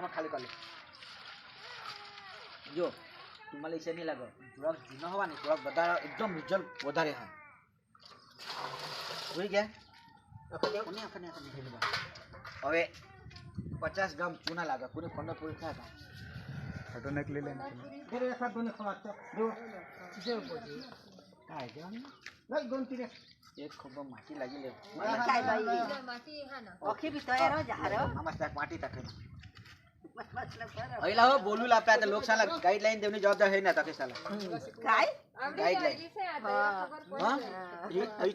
તેમાં ખાલી કરી જો तुम्हाला इसे नहीं लगा થોડાક જૂના હોવા ને થોડાક બધા એકદમ રિઝલ્ટ વધારે હા જોઈ ગયા કોને આખને આખને હેડ બા. હવે પચાસ ગ્રામ ચૂના લાગે કોને પંદર પૂરી થયા હતા ફોટો નકલી લઈને ફેર એક હાથ ધોને ખવા ચો જો કાય જવાનું લઈ ગોન તીરે એક ખોબા માટી લાગી લે આમાં તાક માટી તાકે અહીંલા હો બોલું લાપતા તો લોક पहिला हो बोलूला आपल्या आता लोकशाला गाईडलाईन देणे जबाबदार आहे ना आता कशाला? काय? गाईडलाईन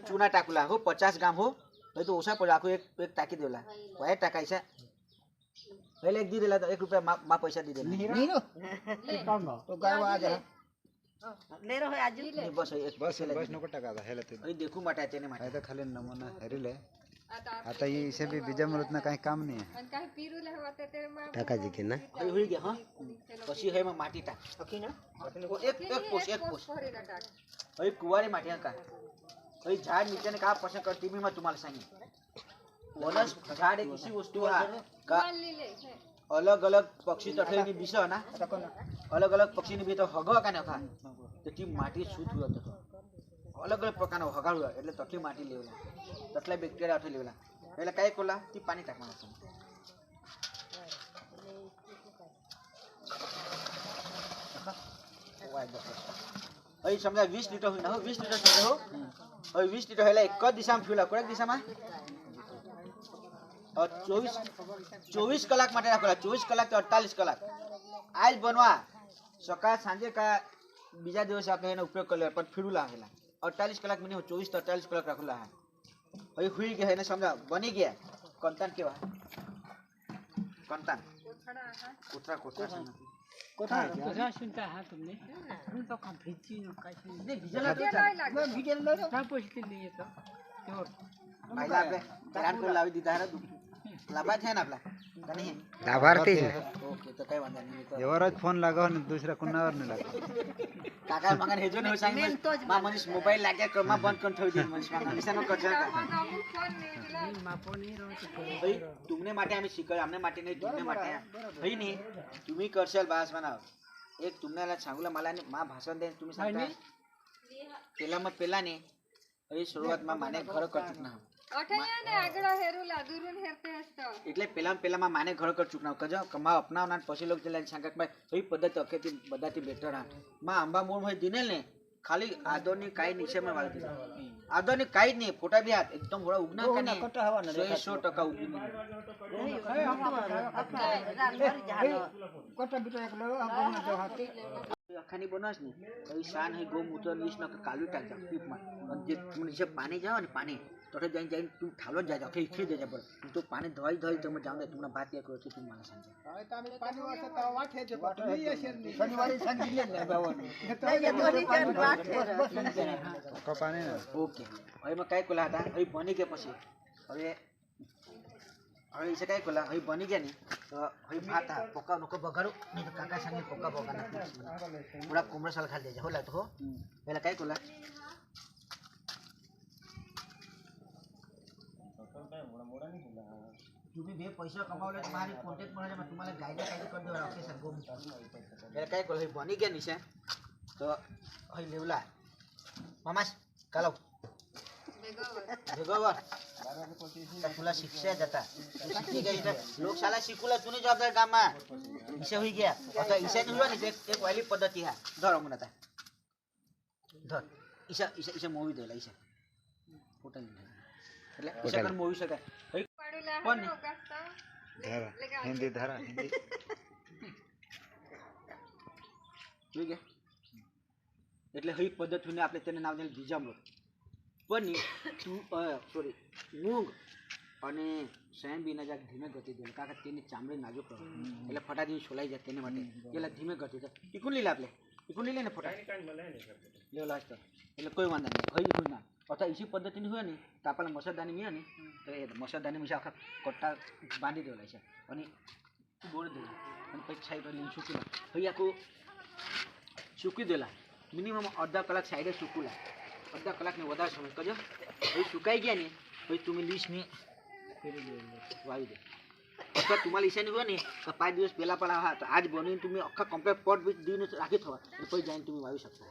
चुना टाकला. हो पचास ग्राम हो. तो ओसा पडला. एक एक टाकी देवला. वायर टाकायचा. पहले एक दी दिला तो एक रुपया मा, मा पैसा दी देना नीरो? तो गाय आ जा ले रहो आज बस एक बस बस नको टाका हेला ते. देखू मटाचे ने मटाचे खाली नमुना हरिले. आता ही इसे भी बीजामुळे उतना काही काम नाही आहे. आणि काही पिरूला ना? होई होई घ्या हा? कशी आहे मग माती टाक. ओके ना? एक एक पोस एक पोस. होई कुवारी माती का? होई झाड नीचे का पसंत करते मी मग तुम्हाला सांगेन. वनस झाड एक अशी वस्तू हा का अलग अलग पक्षी चढले बिस ना? अलग अलग पक्षी ने भी तो हगो का ना तो ती माती सूत होत होतं. અલગ અલગ પ્રકારના હગાડ્યો એટલે તટલી માટી લેવલા તટલા બેક્ટેરિયા ઉઠી લેવલા. એટલે કઈ કોલા? તે પાણી ટાકવાનું છે. અહીં સમજા વીસ લીટર હોય. હો વીસ લીટર સમજા હો. હવે વીસ લીટર એટલે એક જ દિશામાં ફ્યુલા કોઈક દિશામાં? ચોવીસ ચોવીસ કલાક માટે રાખેલા ચોવીસ કલાક તો અડતાલીસ કલાક. આજ બનવા. સકાળ સાંજે કા બીજા દિવસે આપણે એનો ઉપયોગ કરી પણ પણ ફીડું अड़तालीस कलाक मिनिमम चौबीस तो अड़तालीस कलाक रखला है। अभी हुई गया है ना समझा बनी गया कंतन के बाद कंतन। कुतरा कुतरा कोठा कोठा सुनता है। तुमने? हम तो कम भिजी न कैसे? नहीं भिजला तो मैं भिजला तो। पैसे लिए तो महिला पे करान को लावी दीता है ना તું. લાભા છે ને આપલા का नहीं है? लाभार्थी है ઓકે તો કઈ વાંધો નહીં એ તો एवढाच फोन लागाव आणि दुसऱ्या कुणावर नाही लागत કાકા મગન હેજો ને સાંગ માં મનીષ મોબાઈલ લાગ્યા કરમાં બંધ કરી થોડી દે મનીષ માં નિશાનો કરજો मापो नहीं रहो तो कोई ભાઈ તુમને માટે અમે શીખવાડ અમને માટે નહીં તુમને માટે ભાઈ નહીં तुम्ही करशाल बास बनाव एक तुम्हाला सांगूला मला नाही मा भाषण दे तुम्ही सांगता પેલા માં પેલા ને હવે શરૂઆતમાં માને ઘર કરચુક ના એટલે પેલા પેલામાં માને ઘર કરચુક ના કજો કમા અપનાવના પછી લોક ચલા શંકર ભાઈ ભાઈ પદ્ધતિ અકેથી બધાથી બેટર આ માં આંબા મૂળ હોય દિનેલ ને ખાલી આદોની કાઈ નીચે વાળી દીધા આદોની કાઈ જ નહીં ફોટા બી હાથ એકદમ થોડા ઉગના કને સો ટકા ઉગી નહીં લખાની બનાવશ ને તો એ શાન હે ગૌમૂત્ર વીસ નકર કાલું ટાક જાવ પીપમાં. અને જે તમને જે પાણી જાવ ને પાણી તો જઈને જઈને તું ઠાલો જ જાજો ખેઈ ખેઈ જજા પર તું તો પાણી ધોઈ ધોઈ તમે જાવ ને તમને ભાત કરો છો તું મને સમજે. હવે તમે તો વાઠે છે બટ શનિવારે સંજી લે ને બાવન ઓકે. હવે મે કાઈ કોલા હતા. હવે બની કે પછી. હવે હવે એ કઈ કોલા હવે બની ગયા ને તો હવે ભાત આ પોકા નકો બગાડું નહીં તો કાકા સાંગે પોકા પોકા નાખી થોડા કોમળા સાલ ખાલી દેજે હોલા તો હો પેલા કઈ કોલા तुम्ही बे पैसा कमावले तर माझे कॉन्टॅक्ट मला तुम्हाला गायला काय कर देवा ओके सर गोम એટલે કઈ કોલ બની ગયા નીચે તો અહીં લેવલા મામાસ કાલો ભેગોવર तुला शिक्षा जाता शिकली गेली तर लोकशाला शिकूला तुम्ही जबाबदार कामा ईशा होई गया आता ईशा जुळवा नाही एक एक वाली पद्धती हा धर म्हणून आता धर ईशा ईशा ईशा मोवी देला ईशा फोटो એટલે ઈશા પણ મોવી શકાય પણ ધરા હિન્દી ધરા હિન્દી જોઈ ગયા એટલે હઈ પદ્ધતિને આપણે તેને નામ દીજામૃત પણ તું સોરી મૂંગ અને સ્વયં બી નજાક ધીમે ગતિ દે કાકા તેની ચામડી નાજુક રહે. એટલે ફટાથી છોલાઈ જાય તેને માટે. એટલે ધીમે ગતિ દે. ઈકુન લીલા લે આપણે ઈકુન લીલે લે ને ફટા લે લાસ્ટ એટલે કોઈ વાંધો નહીં. હઈ હોય ના. અથવા ઈસી પદ્ધતિની હોય ને તો આપણને મસરદાની મિયા ને તો એ મસરદાની મીસે આખા કોટ્ટા બાંધી દેવાય છે. અને બોળ દે. અને પછી છાઈ કરીને સૂકી ભાઈ આખું સૂકી દેલા. મિનિમમ અડધા કલાક સાઈડે સૂકુલા અડધા કલાકને વધારે સમય કરજો હવે સુકાઈ ગયા ને પછી તમે લીસને વાવી દે અથવા તમારી ઈશાની હોય ને તો પાંચ દિવસ પહેલાં પણ હા તો આજ બનીને તમે આખા કમ્પ્લેટ પોટ દીને રાખી થવા. અને પછી જઈને તમે વાવી શકશો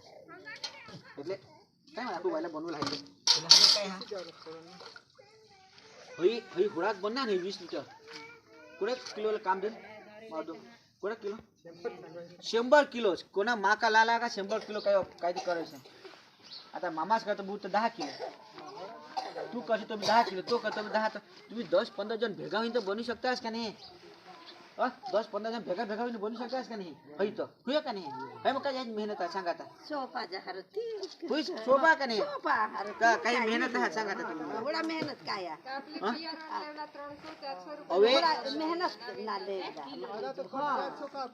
એટલે કાંઈ આખું વાયલા બનવું લાગે હઈ હઈ ખોરાક બનના ને વીસ લીટર. કોને કિલો કામ દે મારો દો કોને કિલો? શંભર કિલો. કોના માકા લાલા કા શંભર કિલો કઈ કાંઈ કરે છે. आता मामाच करतो बूट दहा किलो. तू करतो तुम्ही दहा किलो तो करतो दहा तर तुम्ही दस पंधरा जण भेगा होईन तर बनू शकतास का नाही? दस पंधरा जण भेगा भेगा होईन बनू शकतास का नाही? होई तर होय का नाही? होय मग काय मेहनत आहे सांगा आता. सोपा जहार होई सोपा का नाही? काही मेहनत आहे सांगा आता एवढा मेहनत काय अवे मेहनत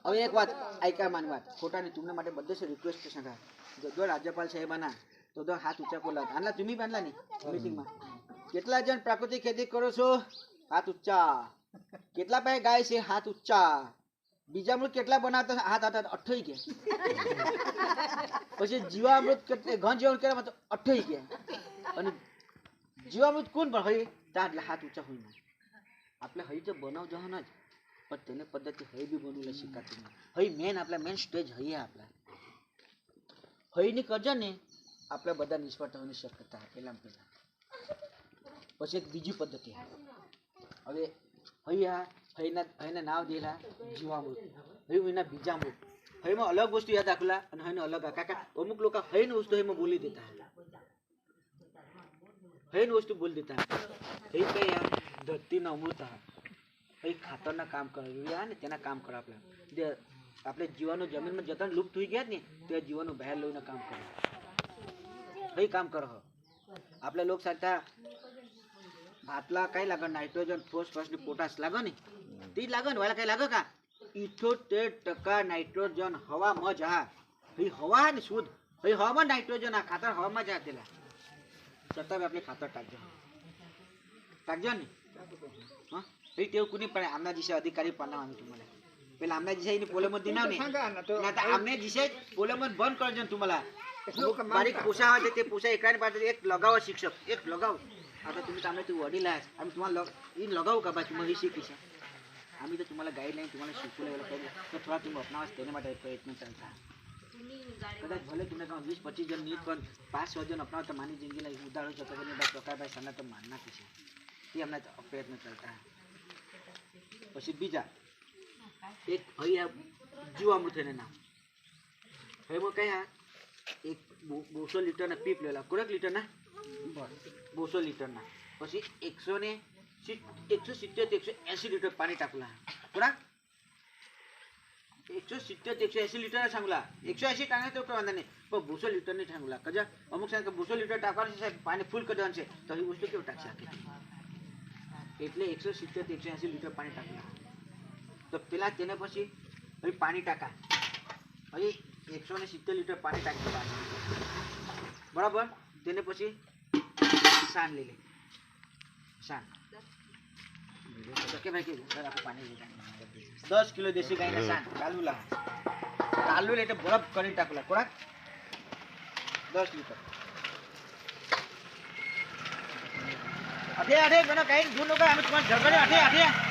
अवे एक बात ऐका मानवात तुमने तुम्हाला माझ्याबद्दल रिक्वेस्ट सांगा. जो राज्यपाल साहेबांना તો તો હાથ ઊંચા બોલા આટલા ચૂમી બાંધલા નહીં મિટિંગમાં કેટલા જણ પ્રાકૃતિક ખેતી કરો છો? હાથ ઊંચા. કેટલા પાસે ગાય છે? હાથ ઊંચા. બીજા અમૃત કેટલા બનાવતા હાથ હતા અઠ્ઠાઈ કે. પછી જીવામૃત ઘન જીવામૃત કેટલા તો અઠાઈ કે. અને જીવામૃત કોણ પણ હઈ ત્યાં એટલે હાથ ઊંચા હોય આપણે હઈ તો બનાવ જવાના જ. પણ તેને પદ્ધતિ હઈ બી બનવું શીખાતી નહીં હઈ મેન આપણા મેન સ્ટેજ હઈએ આપણા. હઈની કરજો ને આપણે બધા નિષ્ફળ થવાની શક્યતા છે પહેલાં પહેલાં પછી એક બીજી પદ્ધતિ હવે હઈ આ હઈના હઈના નાવ દેલા જીવામૃત હઈ એના બીજામૃત હઈમાં અલગ વસ્તુ યાદ રાખલા અને હઈને અલગ આ કાકા અમુક લોકો હઈની વસ્તુ હઈમાં બોલી દેતા હઈની વસ્તુ બોલી દેતા હઈ કઈ આ ધરતીના અમૃત આ હઈ ખાતરના કામ કરે યુરિયા ને તેના કામ કરે આપણે જે આપણે જીવાનું જમીનમાં જતા લુપ્ત થઈ ગયા જ ને તે જીવાનું બહાર લઈને કામ કરે हे काम कर हो आपल्या लोक सांगता भातला काय लागण नायट्रोजन फोस फॉस पोटास लागण ती लागण व्हायला काय लाग का इथोतेर टक्का नायट्रोजन हवा मज हा ही हवा आणि शुद्ध ही हवामा नायट्रोजन हा खातर हवा मजा तिला सरताबी आपले खातर टाकजो टाकजो नी हां हे तेव कुणी पण आमना दिशा अधिकारी पाना आम्ही तुम्हाला पहिला आमना दिशा पोलेमध्ये दिनाव नाही आता आमना दिशा पोलेमध्ये बंद करजन तुम्हाला બારીક પોષા હોય છે તે પોષા એકરાની પાસે એક લગાવો શિક્ષક એક લગાવ आता तुम्ही आम्ही तू वडील आहेस आम्ही तुम्हाला लग- इन लगावू का बा तुम्हाला ही शिकविशा आम्ही तर तुम्हाला गाईडलाईन तुम्हाला शिकवू लागलं पाहिजे तर थोडा तुम्ही अपनावास તેને માટે પ્રયત્ન ચાલતા કદાચ ભલે તમને કહો વીસ પચીસ જણ નહીં પણ પાંચ છ જણ અપનાવો તો માની જિંદગીના ઉદાહરણ જતો કરીને બસ પ્રકારભાઈ સરના તો માન નાખી છે એ અમને પ્રયત્ન ચાલતા પછી બીજા એક અહીંયા જીવામૃત એને નામ એમાં કયા એક બસો લીટરના પીપ લેલા કોરેક લીટરના? બસો. લીટરના. પછી એકસો ને એકસો સિત્તેર એકસો એંસી લીટર પાણી ટાકલા. કોરા એકસો સિત્તેર એકસો એંસી લીટર ઠાંગલા એકસો એંસી ટાંગે તો વાંધો નહીં. પણ બસો લીટર નહીં ઠાંગલા કજા? અમુક સાહેબ કે બસો લીટર ટાંકવાનું છે સાહેબ. પાણી ફૂલ કરવાનું છે. તો એ વસ્તુ કેવું ટાંકી શકે એટલે એકસો સિત્તેર એકસો એસી લીટર પાણી ટાંકલા. તો પેલા તેને પછી પાણી ટાંકા. પછી એકસો ને સિત્તેર લીટર પાણી ટાંકી પાછું બરાબર? તેને પછી સાન લઈ લે. સાન. દસ કિલો દેશી ગાયના સાન. કાલુલા કાલુ એટલે બરફ કરી ટાકલા ખોરાક દસ લીટર. અઠે અઠે કોનો કઈ દૂર લોકો અમે તમારે ઝઘડે અઠે અઠે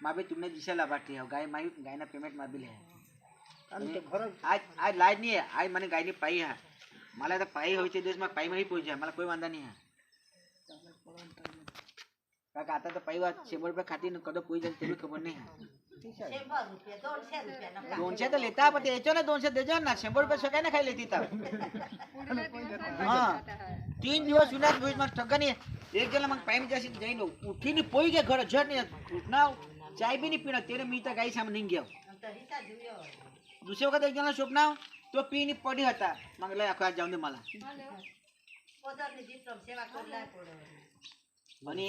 લઈ લીધા માં બી तुमने દિશા લાભાર્થી हो ગાય માઈ ગાયના પેમેન્ટ માં બી લે આજ આજ લાજ નહીં आहे. आज મને ગાયની પાઈ હા मला तर पायी होईचे दिवस मग पायी माही पोहोचे मला કોઈ વાંધા નહીં હા કાકા आता तर पायी વાત शंभर रुपये खाती न कधी पोई जाईल ते खबर नाही हा शंभर रुपये दोनशे रुपये नका दोनशे तर लेता पण ते याच्या ना दोनशे देजो ना शंभर रुपये सगळ्या ना खाई लेती तर हा तीन दिवस उन्हात भुईत मग ठगन ये एक जण मग पायी जाशी जाईन उठीने पोई गे घर झट नाही उठणार चाय भी नहीं पीना तेरे मीता गाई सामने नहीं गया दूसरे वक्त एक जाना जणा शोभना तो पी नहीं पडी होता मागला आज जाऊन दे मला। म्हणे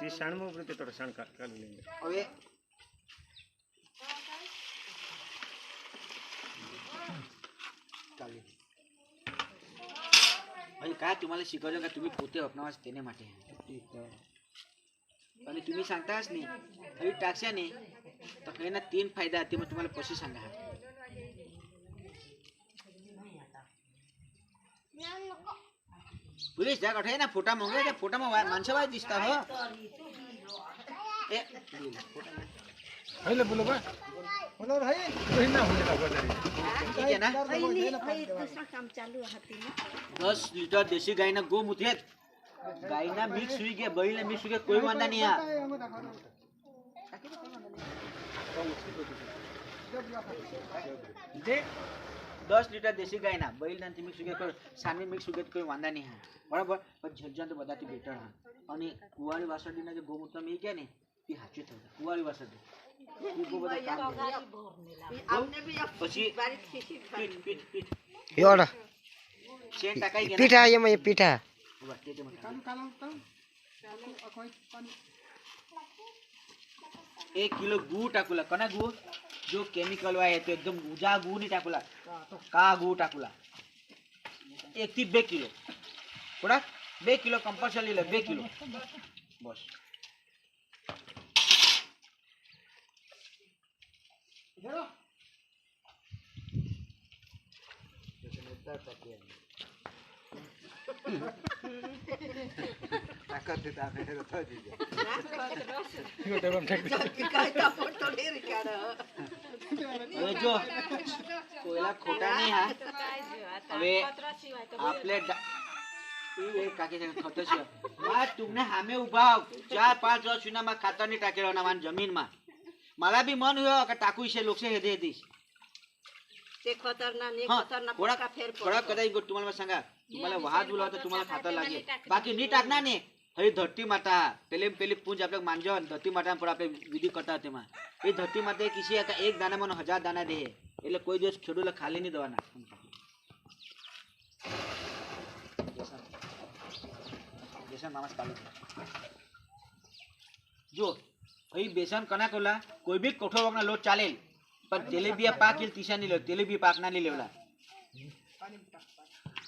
ते शाण मग ते थोडं शाण काढले अवे काय तुम्हाला शिकवलं का? तुम्ही पोते हो, अपनावास तेरे माटे हैं। आणि तुम्ही सांगताच नाही. हवी टाक्साने तर काहींना तीन फ़ायदा आहे ते मग तुम्हाला कसे सांगा. पुलिस जा कठे ना फोटा मंगे त्या फोटा मग माणसं वाज दिसता हो. ए. बोलो बोलो बा. बोलो भाई. कोई ना हो जाएगा ठीक है ना? दस लीटर देसी गाय ना. गोमूत्र ગાયના ગોમૂત્ર જ. ગાયના મિક્સ સુઈ ગયા બળીને મિક્સ સુઈ ગયા કોઈ વાંધા નહીં આ જે દસ લીટર દેશી ગાયના બળીના મિક્સ સુઈ ગયા કોઈ સાનવી મિક્સ સુઈ ગયા કોઈ વાંધા નહીં હા બરાબર પણ જજન તો બધાથી બેટર હા અને કુંવારી વાસળીના જે ગોમૂત્ર મેં ગયા ને એ સાચું થયું કુંવારી વાસળી એ બહુ બધા કામ કરે. અમને બી એક પછી બારીક શીશી પીઠ પીઠ પીઠ યોડા શેણ बच्चे के मकान काला होता चालू अखोई पानी एक किलो गू टाकूला कना गू? जो केमिकल वाय है तो एकदम उजा गू नहीं टाकूला। का गू टाकूला? एक थी बे किलो। कोड़ा बे किलो कंपल्सरी ले बे किलो। बस। हेलो ખોટા નહીં હા હવે આપલે ડા- ઈ કે ટાકુ છે ખતો છે માં તુમને સામે ઊભા આવ. ચાર કદાચ ગોટુમાલમાં ખાતર નહીં टाकेलो ना मान जमीन मला बी मन हुयो का टाकू इसे लोकसे हे दे दीस ते खतरनाक नाही हा खतरनाक थोडा पक्का फेर थोडा पडतो. कदाचित गोष्ट तुम्हाला सांगा तुम्हाला वाहत बोलाव तर तुम्हाला खातर लागेल बाकी नी टाकणार नाही हरी धरती माता પેલે પેલી પૂંજ આપણે માંજો ને ધરતી માતા પર આપણે વિધિ કરતા તેમાં એ ધરતી માતા કિસી એક એક દાનામાં હજાર દાના દે એટલે કોઈ દિવસ ખેડૂતને ખાલી નહીં દેવાના બેસન મામા ચાલુ છે. જો અહીં બેસન કના કોલા કોઈ બી કોઠો વગરના લોટ ચાલે પણ તેલીબિયા પાક ઇલ તીસા નહીં લેવ તેલીબિયા પાક ના નહીં લેવલા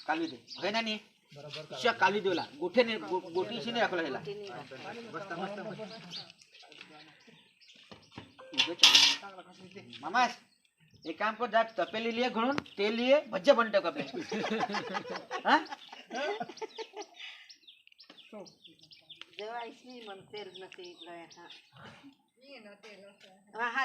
कालीदेव. दे गोठ्याने गोठीशी नाही दाखवला ह्याला. मामास एक काम कर जा तपेली लिए घडून ते लिए भज्जे बनते कपडे हा? हा. हा,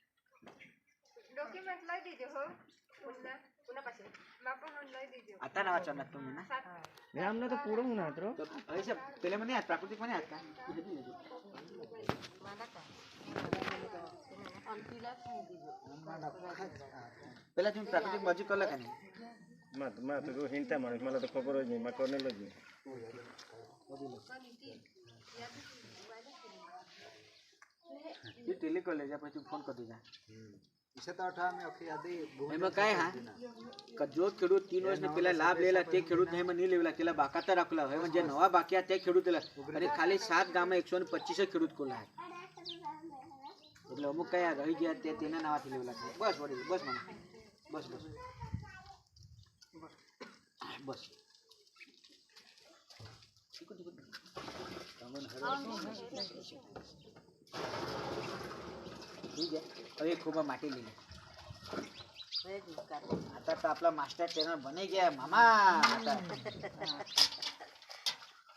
डॉक्युमेंट लाई दीजिए हो उन्ना उन्ना पास मां को हम लाई दीजिए आता ना चलना तुम ना मेरा हमने तो पूरा होना तो ऐसे पहले मैंने प्राकृतिक मैंने आता माना का पहिला तुम्ही प्राकृतिक बाजू कला का नाही मग मग तुझं हिंट आहे माणूस मला तर खबरच नाही मग कोणालाच नाही टेली कॉलेज आपण फोन करतो का એમાં काय હા કે જો ખેડૂત तीन વર્ષને પેલા લાભ લેલા તે ખેડૂત એમાં નહીં લેવલા તેલા બાકાતા રાખલા હવે જે નવા બાકી તે ખેડૂત લેલા અને ખાલી સાત ગામમાં એકસો ને પચીસ ખેડૂત કોલા એટલે અમુક કયા રહી ગયા તે તેના નાવાથી લેવલા છે બસ વળી બસ મને બસ બસ બસ ઠીક ઠીક ठीक आहे હવે खूप माटी लिहिली आता तर आपला मास्टर ट्रेनर बने गया मामा आता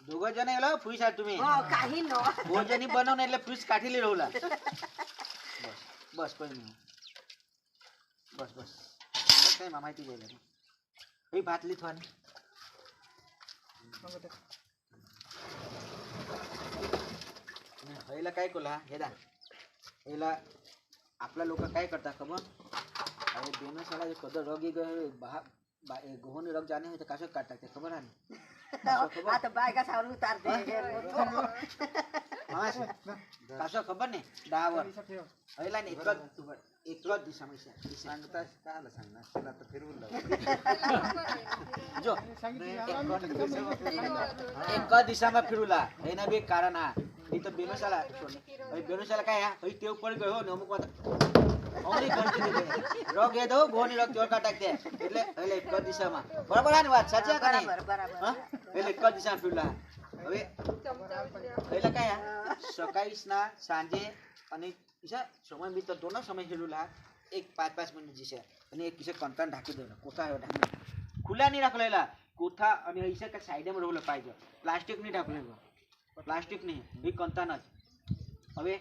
दोघं जण येलो फ्रीज आहात तुम्ही हो काही न भोजनी बनवून એટલે फ्रीज काठीली राहुला बस बस કોઈ નહીં બસ બસ काय माहिती द्यायला हे भात लिथवानी आणि हयला काय केला हे दा हेला आपला આપણા લોકો કાંઈ કરતા ખબર? હવે બેનો સાલા જો કદર રગી ગયો બહાર ગોહોને રગ જાને હોય તો કાશો કાઢતા છે ખબર હાને આ તો બાયગા સારું ઉતાર દે. કાશો ખબર ને? ડાવર હવે લાઈને એટલો એટલો જ દિશામાં જો એક દિશામાં ફેરવું લા. એના બે કારણ આ. એ તો બેનોશાલા હવે બેનોશાલા કાંઈ આ હવે તેવ પડી ગયો ને અમુક વાત અમરી કરતી દીધી રોગ એ દો ગોની રોગ ચોર કાટક દે એટલે એટલે એક દિશામાં. બરાબર આની વાત સાચી કે નહીં? બરાબર બરાબર. હા? એટલે એક દિશામાં ફિરુલા હવે એટલે કાંઈ આ સકાળીસના સાંજે અને સમય બી તો સમય ફિરુલા એક પાંચ પાંચ મિનિટ જશે અને એક કિસે કંટાન ઢાંકી દેવાનો કોથા ઢાંકી ખુલ્લા નહીં રાખલેલા કોથા અને ઈશા કે સાઈડમાં પાઈ પાहिजे પ્લાસ્ટિક નહીં ઢાંકલેલો પ્લાસ્ટિક નહીં એ કંતાન જ હવે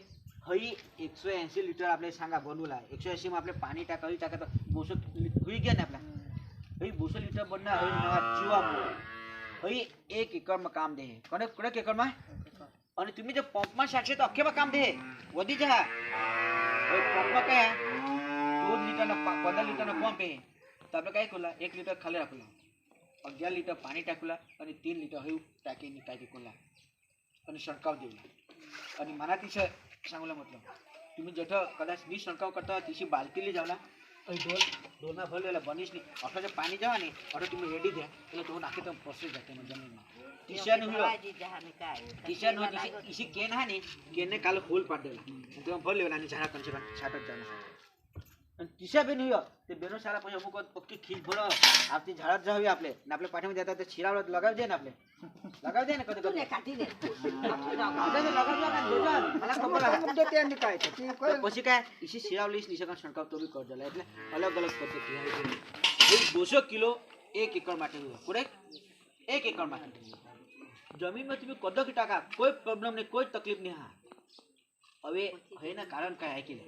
હઈ એકસો એંસી લીટર આપણે સાંગા બનવું લાવે એકસો એંસીમાં આપણે પાણી ટાંકા હઈ ટાંકા તો બસો હુઈ ગયા ને આપણે હઈ બસો લીટર બનના હઈ નવા જીવા મળે હઈ એક એકરમાં કામ દે કને કડક એકરમાં અને તમે જો પંપમાં સાચો તો અખેમાં કામ દે વધી જા હવે પંપમાં કયા ચૌદ લીટરનો પંદર લીટરનો પંપ એ તો આપણે કઈ ખોલા એક લીટર ખાલી રાખેલા અગિયાર લીટર પાણી ટાંકેલા અને ત્રણ લીટર હયું ટાંકી નીકાળી ખોલા आणि शणकाव देऊ आणि मना तिशय सांगलं म्हटलं. तुम्ही जठं कदाच मी शणकाव करता तिशी बालकीली जावला. आणि ढोल ढोलना भरलेला बनिशनी अठराचं पाणी जावा नाही अठरा तुम्ही रेडी द्या. त्याला दोन आखे तर पसरे जाते म्हणजे जमीन तिशा नव्हतं तिशा नव्हती केन हा नाही केनने काल होल पाडलेला. तेव्हा भरलेला आणि झाडा कंचे छाटत जाणार. અને ઝાડા કંચે છાટ જ જવાના અને ટીશા બેન હુયો. તે બેનો સારા પછી અમુક વખત પક્કી ખીલ ભરો. આવતી ઝાડા જાવી આપણે. ને આપણે પાઠીમાં જતા તે છીરાવડો લગાવી દે ને આપણે. લગાવી દે ને કદી કદી. હે તો પછી કાંઈ ઈસી શિરાવલીસ નીચે કાંઈ છંટકાવ તો બી કરજો. એટલે અલગ અલગ પદ્ધતિ એક દોઢસો કિલો એક એકર માટે કરેક્ટ એક એકર માટે. જમીનમાં તમે કદક ટાકા કોઈ પ્રોબ્લેમ નહીં કોઈ તકલીફ નહીં. હા. હવે એના કારણ કાંઈ હાકી લે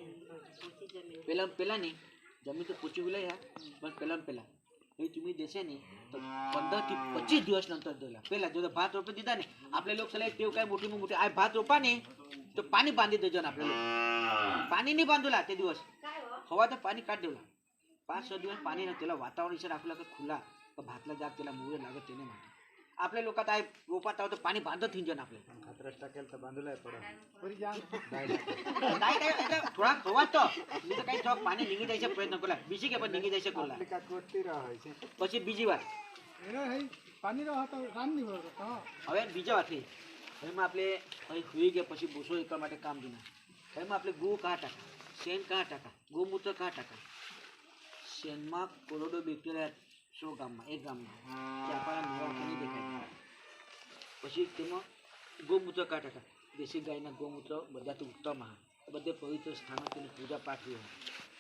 પેલા પેલા નહીં જમીન તો પૂછી વિલાય હા પણ પેલા પેલા એ तुम्ही દેશે ને તો પંદર થી પચીસ દિવસ નંતર દેલા પેલા જો ભાત રોપી દીધા ને આપણે લોકો સલાહ ટેવ કાંઈ મોટી માં મોટી આ ભાત રોપા ને તો પાણી બાંધી દેજો ને આપણે લોકો પાણી નહીં બાંધેલા તે દિવસ હવા તો પાણી કાઢ દેવલા પાંચ છ દિવસ પાણી નથી પેલા વાતાવરણ છે રાખેલા કે ખુલ્લા તો ભાતલા જાગ પેલા મૂળે લાગે તેને માટે આપણે લોકો તો રોપાતા તો પાણી બાંધો થઈ જાય આપણે ખતરસ ટકેલ તો બાંધો લાય પડે. ફરી જા દાઈ એટલે થોડા ખોવા તો. નહીં તો કઈ જો પાણી નીકળી જાય છે પ્રયત્ન કોલા બીજી કે પણ નીકળી જાય છે કોલા કા કોટી રહે છે. પછી બીજી વાત. એનો હે પાણી રહો તો કામ નહીં હોય તો હવે બીજી વાત થઈ એમાં આપણે અહીં સુઈ ગયા પછી બોસો એક માટે કામ દીના એમાં આપણે ગુ કા ટકા શેન કા ટકા ગૌમૂત્ર કા. ટકા શેનમાં કોરોડો બેક્ટેરિયા સો ગામમાં એક ગામમાં. તેમાં ગૌમૂત્ર કાઢતા હતા દેશી ગાયના ગૌમૂત્ર બધાથી ઉત્તમ હા બધે પવિત્ર સ્થાનો તેની પૂજા પાઠવી હોય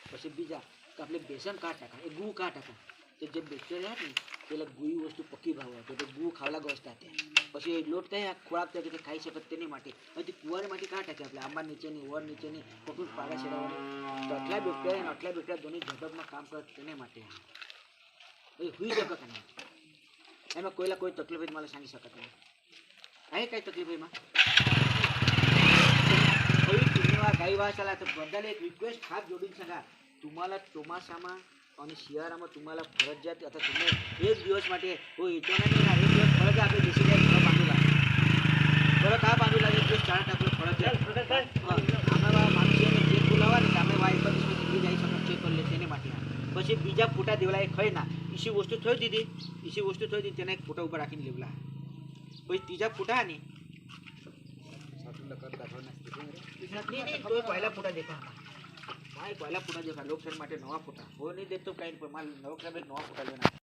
પછી બીજા કે આપણે બેસન કાઢ નાખા એ ગુ કાઢ નાખા તો જે બેક્ટેરિયા હતી પેલા ગુઈ વસ્તુ પકી ભાવ હતો તો ગુ ખાવલા ગોસતા હતા પછી એ લોટ થાય ખોરાક થાય કે ખાઈ શકે તેની માટે પછી કુવારી માટે કાઢ નાખે આપણે આંબા નીચેની ઓર નીચેની પકડું પાડા છેડાવાની તો આટલા બેક્ટેરિયા આટલા બેક્ટેરિયા ધોની ઝડપમાં કામ કરે તેને માટે એ હોઈ શકે એમાં કોઈલા કોઈ તકલીફ જ મને સાંગી શકત નહીં અહીં કઈ તકલીફ એમાં? गाईवासाला तर बद्दल एक रिक्वेस्ट हात जोडून सांगा तुम्हाला ચોમાસામાં અને શિયાળામાં તમારા ફરજિયાત અથવા તમને એક દિવસ માટે કોઈ ઇચ્છા એક દિવસ ફરજ આપે આ બાંધુ લાગે. એક દિવસ આપણે ફરજિયાત અમારા માણસીઓને ચેક બોલાવવા આપણે વાઇફ પર સુધી જઈ શકો માટે. પછી બીજા ફોટા દેવલા એ ખાઈ ના. ઈસી વસ્તુ થઈ દીધી. ઈસી વસ્તુ થઈ દીધી તેને એક ફોટા ઉપર રાખીને લેવલા. પછી ત્રીજા ફોટા ને साठूला कर दाखव नसते નહીં નહીં તો પહેલા ફોટા દેખા ભાઈ પહેલા ફોટા દેખા લોકશાહી માટે નવા ફોટા હો નહીં દેખતો કઈ પણ મારે લોકશાહી નવા ફોટા લેવાના